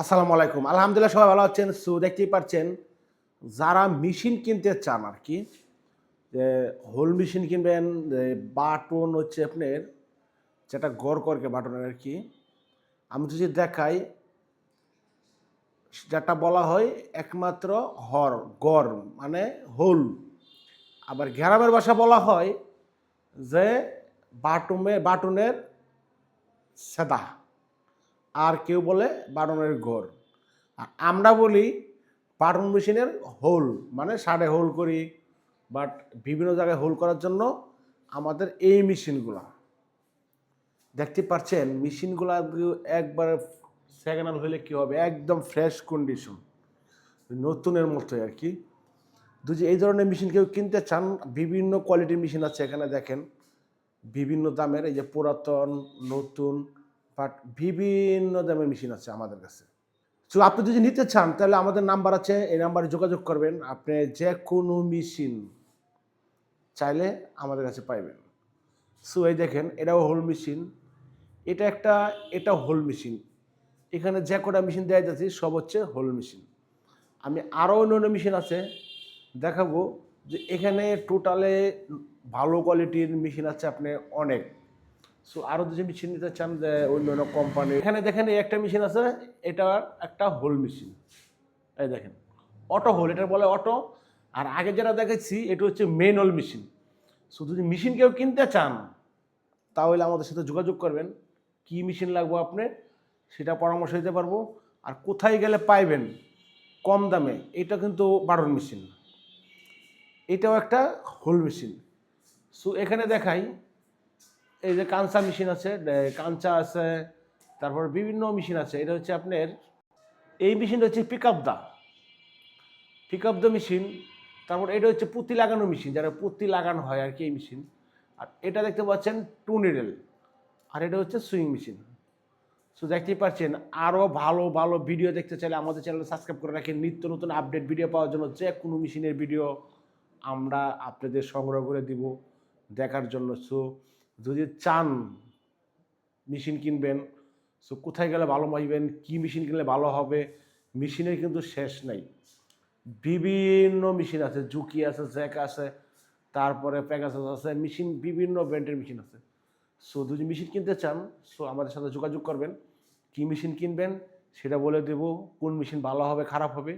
আসসালামু আলাইকুম। আলহামদুলিল্লাহ সবাই ভালো আছেন, সো দেখতেই পাচ্ছেন যারা মেশিন কিনতে চান আর কি, যে হোল মেশিন কিনবেন বাটন হচ্ছে আপনার, যেটা গড় করকে বাটনের আর কি, আমি যদি দেখাই, যেটা বলা হয় একমাত্র হর, গড় মানে হোল। আবার গ্রামের ভাষা বলা হয় যে বাটুমে, বাটনের সেদা। আর কেউ বলে বাটনের ঘর। আর আমরা বলি বাটন মেশিনের হোল মানে সাড়ে হোল করি, বাট বিভিন্ন জায়গায় হোল করার জন্য আমাদের এই মেশিনগুলা। দেখতে পাচ্ছেন, মেশিনগুলো একবার সেকেন্ড হলে কী হবে? একদম ফ্রেশ কন্ডিশন। নতুনের মতো আর কি। যদি এই ধরনের মেশিন কেউ কিনতে চান, বিভিন্ন কোয়ালিটির মেশিন আছে এখানে দেখেন। বিভিন্ন দামের, এই যে পুরাতন, নতুন বাট বিভিন্ন দামের মেশিন আছে আমাদের কাছে। তো আপনি যদি নিতে চান, তাহলে আমাদের নাম্বার আছে, এই নাম্বারে যোগাযোগ করবেন। আপনি যে কোনো মেশিন চাইলে আমাদের কাছে পাইবেন। সো এই দেখেন, এটাও হোল মেশিন। এটা একটা, এটা হোল মেশিন। এখানে যে কটা মেশিন দেওয়া যাচ্ছে সব হচ্ছে হোল মেশিন। আমি আরও অন্য অন্য মেশিন আছে, দেখাবো যে এখানে টোটালে ভালো কোয়ালিটির মেশিন আছে, আপনি অনেক। সো আরও যদি মেশিন নিতে চান যে অন্য অন্য কোম্পানি এখানে দেখেন এই একটা মেশিন আছে এটা একটা হোল মেশিন এই দেখেন অটো হোল এটা বলে অটো আর আগে যেটা দেখেছি, এটা হচ্ছে মেন হোল মেশিন সো যদি মেশিন কেউ কিনতে চান, তাহলে আমাদের সাথে যোগাযোগ করবেন। কি মেশিন লাগবে আপনি, সেটা পরামর্শ দিতে পারব। আর কোথায় গেলে পাইবেন, কম দামে, এটা কিন্তু বারোর মেশিন এটাও একটা হোল মেশিন সো এখানে দেখাই এই যে কাঞ্চা মেশিন আছে কাঞ্চা আছে, তারপর বিভিন্ন মেশিন আছে। এটা হচ্ছে আপনার, এই মেশিনটা হচ্ছে pick up the pick up the machine তারপর এটা হচ্ছে পুঁতি লাগানো মেশিন যারা পুঁতি লাগানো হয় আর কি এই মেশিন আর এটা দেখতে পাচ্ছেন টু নিডেল আর এটা হচ্ছে সুইং মেশিন সো দেখতেই পাচ্ছেন আরও ভালো ভালো ভিডিও দেখতে চাইলে আমাদের চ্যানেল সাবস্ক্রাইব করে রাখেন। নিত্য নতুন আপডেট ভিডিও পাওয়ার জন্য যে কোনো মেশিনের ভিডিও আমরা আপনাদের সংগ্রহ করে দিব দেখার জন্য। সো যদি চান মেশিন কিনবেন সো কোথায় গেলে ভালো পাইবেন কী মেশিন কিনলে ভালো হবে, মেশিনের কিন্তু শেষ নাই। বিভিন্ন মেশিন আছে, জুকি আছে, জ্যাক আছে, তারপরে প্যাগাসাস আছে, মেশিন, বিভিন্ন ব্র্যান্ডের মেশিন আছে। সো যদি মেশিন কিনতে চান সো আমাদের সাথে যোগাযোগ করবেন, কী মেশিন কিনবেন, সেটা বলে দেব, কোন মেশিন ভালো হবে, খারাপ হবে,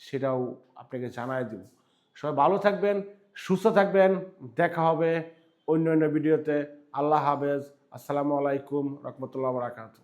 সেটাও আপনাকে জানায় দেব। সবাই ভালো থাকবেন, সুস্থ থাকবেন, দেখা হবে। অন্য অন্য ভিডিওতে আল্লাহ হাফেজ। আসসালামু আলাইকুম রহমতুল্লাহ বারাকাতু